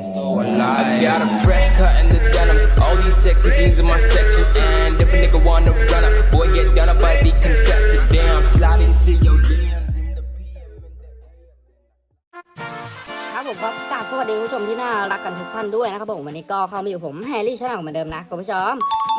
so alive. I got a fresh cut in the denims. All these sexy jeans in my section. And if a nigga wanna run up, boy, get done up by the contested. Damn, slide into your DMs in the PM. ครับผมก็กราบสวัสดีคุณผู้ชมที่น่ารักกันทุกท่านด้วยนะครับผมวันนี้ก็เข้ามาอยู่ผมแฮร์รี่ชาแนลเหมือนเดิมนะคุณผู้ชม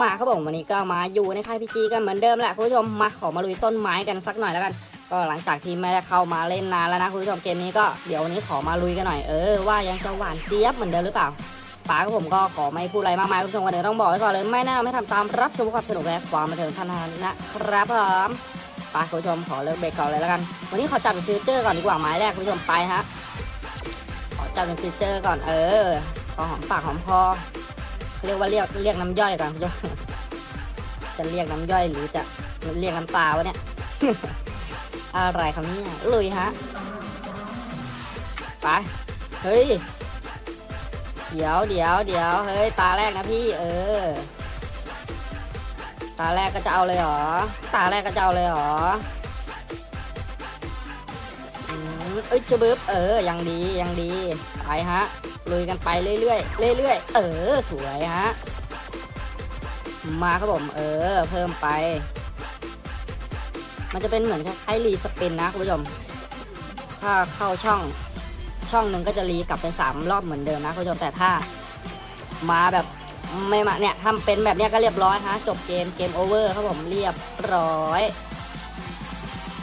มาครับผมวันนี้ก็มาอยู่ในค่ายพีจีกันเหมือนเดิมแหละคุณผู้ชมมาขอมาลุยต้นไม้กันสักหน่อยแล้วกัน ก็หลังจากที่ไม่ได้เข้ามาเล่นนานแล้วนะคุณผู้ชมเกมนี้ก็เดี๋ยววันนี้ขอมาลุยกันหน่อยเออว่ายังจะหวานเจี๊ยบเหมือนเดิมหรือเปล่าป๋ากับผมก็ขอไม่พูดอะไรมากมายคุณผู้ชมกันเดี๋ยวต้องบอกไว้ก่อนเลยไม่แน่ไม่ทำตามรับชมความสนุกและความบันเทิงท่านั้นนะครับผมไปคุณผู้ชมขอเลิกเบรกก่อนเลยแล้วกัน วันนี้ขอจับเป็นฟิวเจอร์ก่อนดีกว่าไม้แรกคุณผู้ชมไปฮะขอจับเป็นฟีเจอร์ก่อนเออพอหอมปากหอมคอเรียกว่าเรียกเรียกน้ำย่อยก่อนคุณผู้ชมจะเรียกน้ำย่อยหรือจะเรียกน้ำตาวะเนี่ย อะไรคำนี้ลุยฮะ ไป เฮ้ย เดี๋ยวเดี๋ยวเดี๋ยวเฮ้ย ตาแรกนะพี่ เออ ตาแรกก็จะเอาเลยเหรอ ตาแรกก็จะเอาเลยเหรออเอ้ยจะบึบเออ ยังดียังดี ไปฮะ ลุยกันไปเรื่อยๆ เรื่อยๆ เออ สวยฮะ มาครับผม เออ เพิ่มไป มันจะเป็นเหมือนคล้ายๆรีสปินนะคุณผู้ชม ถ้าเข้าช่องช่องหนึ่งก็จะรีกลับเป็นสามรอบเหมือนเดิมนะคุณผู้ชมแต่ถ้ามาแบบไม่มาเนี่ยทำเป็นแบบเนี้ยก็เรียบร้อยฮะจบเกมเกมโอเวอร์ครับผมเรียบร้อย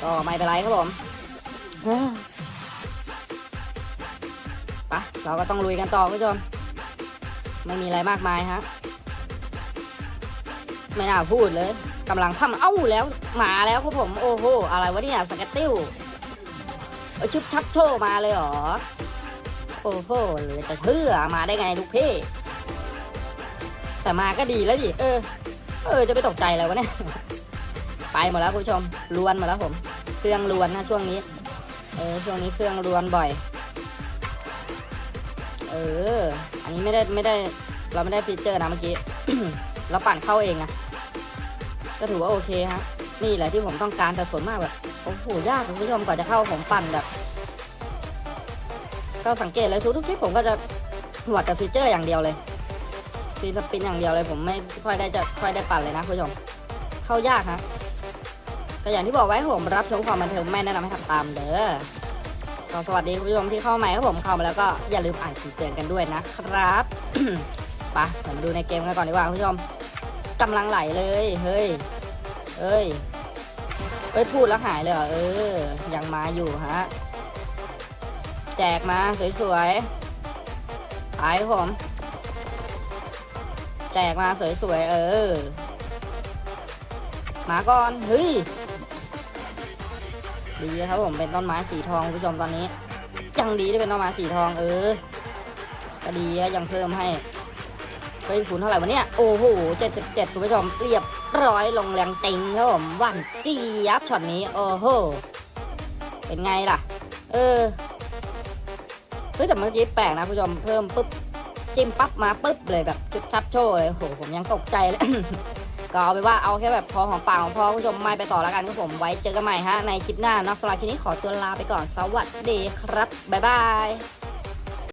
ก็ไม่เป็นไรครับผมปะเราก็ต้องลุยกันต่อคุณผู้ชม ไม่มีอะไรมากมายฮะไม่น่าพูดเลย กำลังพัมเอ้าแล้วมาแล้วครับผมโอ้โหอะไรวะเนี่ยสเกตติ้วเอชุบชับโชว์มาเลยเหรอโอ้โหเลยจะเชื่อมาได้ไงลูกพี่แต่มาก็ดีแล้วดิเออ เออ จะไปตกใจอะไรวะเนี่ย ไปหมดแล้วคุณผู้ชมลวนหมดแล้วผม เครื่องลวนนะช่วงนี้ เออช่วงนี้เครื่องรวนบ่อย เออ อันนี้ไม่ได้ไม่ได้ เราไม่ได้ฟีเจอร์นะเมื่อกี้ เราปั่นเข้าเองนะ ก็ถือว่าโอเคฮะนี่แหละที่ผมต้องการแต่ส่วนมากแบบโอ้โหยากคุณผู้ชมกว่าจะเข้าผมปั่นแบบ ก็สังเกตเลยทุกทุกคลิปผมก็จะหวัดแต่ฟีเจอร์อย่างเดียวเลยฟีสปินอย่างเดียวเลย ผมไม่ค่อยได้จะค่อยได้ปั่นเลยนะคุณผู้ชมเข้ายากฮะก็อย่างที่บอกไว้ผมรับชมความบันเทิงไม่แนะนำให้ทำตามเด้อก็สวัสดีคุณผู้ชมที่เข้าใหม่ครับผมเข้ามาแล้วก็อย่าลืมอ่านคำเตือนกันด้วยนะครับไปผมดูในเกมกันก่อนดีกว่าคุณผู้ชม กำลังไหลเลย เฮ้ยเอ้ยเอ้ย พูดแล้วหายเลยเหรอ เออ ยังมาอยู่ฮะ แจกมาสวยๆไปครับผม แจกมาสวยๆ เออ มาก่อน เฮ้ย ดีครับผม เป็นต้นไม้สีทองคุณผู้ชมตอนนี้ ยังดีที่เป็นต้นไม้สีทอง เออ ก็ดียังเพิ่มให้ เฮ้ยคูณเท่าไหร่วะเนี่ย โอ้โหเจ็ดสิบเจ็ดคุณผู้ชมเรียบร้อยลงแรงจริงครับผมวันเจี๊ยบช็อตนี้โอ้โหเป็นไงล่ะ เออเฮ้ยแต่เมื่อกี้แปลกนะคุณผู้ชมเพิ่มปุ๊บจิ้มปั๊บมาปุ๊บเลยแบบจุดชับโชว์เลยโอ้โหผมยังตกใจเลยก็เอาไปว่าเอาแค่แบบพอของปากของพอคุณผู้ชมไม่ไปต่อแล้วกันครับผมไว้เจอกันใหม่ฮะในคลิปหน้านะสำหรับคลิปนี้ขอตัวลาไปก่อนสวัสดีครับบ๊ายบาย